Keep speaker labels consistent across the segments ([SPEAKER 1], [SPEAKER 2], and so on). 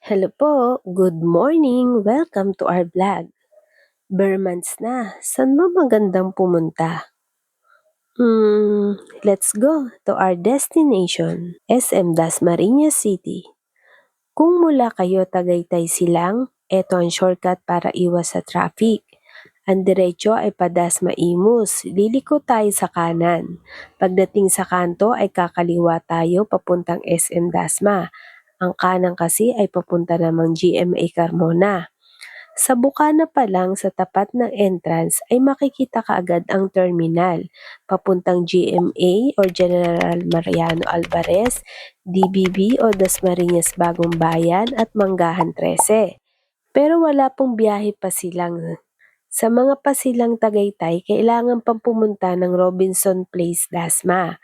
[SPEAKER 1] Hello po, good morning, welcome to our vlog. Bare months na, saan ba magandang pumunta? Hmm, let's go to our destination, SM Dasmariñas City. Kung mula kayo Tagaytay Silang, eto ang shortcut para iwas sa traffic. Ang diretso ay Padasma Imus, liliko tayo sa kanan. Pagdating sa kanto ay kakaliwa tayo papuntang SM Dasma. Ang kanan kasi ay papunta namang GMA Carmona. Sa bukana pa lang sa tapat ng entrance ay makikita kaagad ang terminal, papuntang GMA or General Mariano Alvarez, DBB o Dasmariñas Bagong Bayan at Manggahan 13. Pero wala pong biyahe pa silang sa mga pasilang Tagaytay, kailangan pang pumunta ng Robinson Place, Dasma.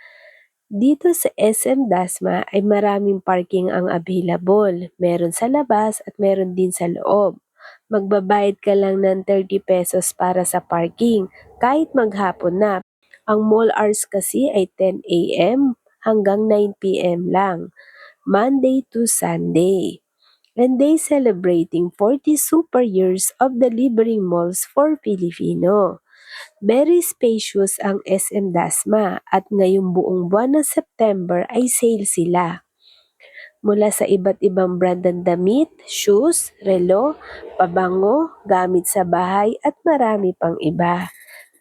[SPEAKER 1] Dito sa SM Dasma ay maraming parking ang available. Meron sa labas at meron din sa loob. Magbabayad ka lang ng 30 pesos para sa parking kahit maghapon na. Ang mall hours kasi ay 10 a.m. hanggang 9 p.m. lang. Monday to Sunday. And they celebrating 40 super years of delivering malls for Filipino. Very spacious ang SM Dasma at ngayong buong buwan ng September ay sale sila. Mula sa iba't ibang brand ng damit, shoes, relo, pabango, gamit sa bahay at marami pang iba.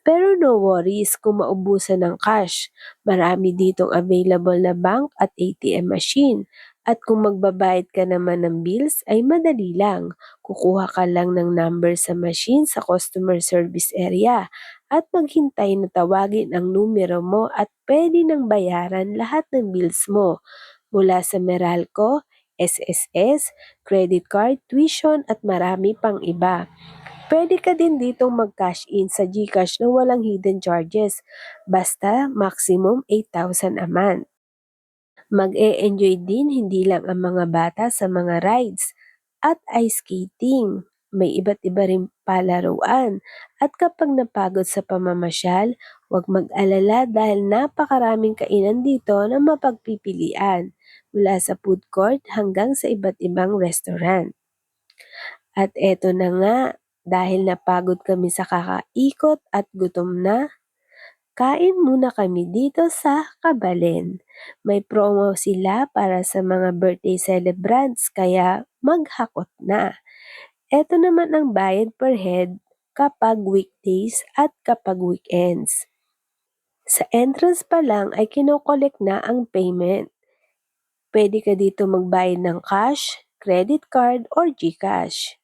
[SPEAKER 1] Pero no worries kung maubusan ng cash. Marami ditong available na bank at ATM machine. At kung magbabayad ka naman ng bills ay madali lang. Kukuha ka lang ng number sa machine sa customer service area at maghintay na tawagin ang numero mo at pwede nang bayaran lahat ng bills mo mula sa Meralco, SSS, credit card, tuition at marami pang iba. Pwede ka din ditong mag-cash in sa GCash na walang hidden charges, basta maximum 8,000 a month. Mag-e-enjoy din hindi lang ang mga bata sa mga rides at ice skating. May iba't iba rin palaruan. At kapag napagod sa pamamasyal, huwag mag-alala dahil napakaraming kainan dito na mapagpipilian mula sa food court hanggang sa iba't ibang restaurant. At eto na nga, dahil napagod kami sa kakaikot at gutom na, kain muna kami dito sa Kabalen. May promo sila para sa mga birthday celebrants kaya maghakot na. Eto naman ang bayad per head kapag weekdays at kapag weekends. Sa entrance pa lang ay kinokolek na ang payment. Pwede ka dito magbayad ng cash, credit card, or GCash.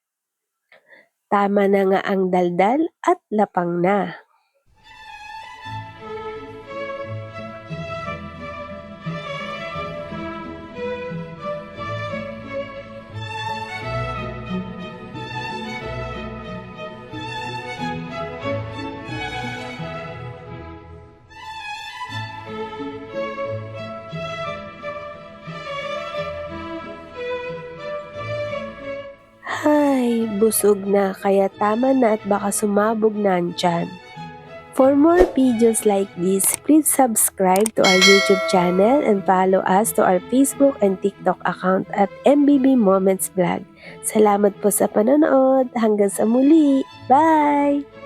[SPEAKER 1] Tama na nga ang daldal at lapang na. Busog na kaya tama na at baka sumabog na ang tiyan. For more videos like this, please subscribe to our YouTube channel and follow us to our Facebook and TikTok account at MBB Moments Vlog. Salamat po sa panonood. Hanggang sa muli. Bye!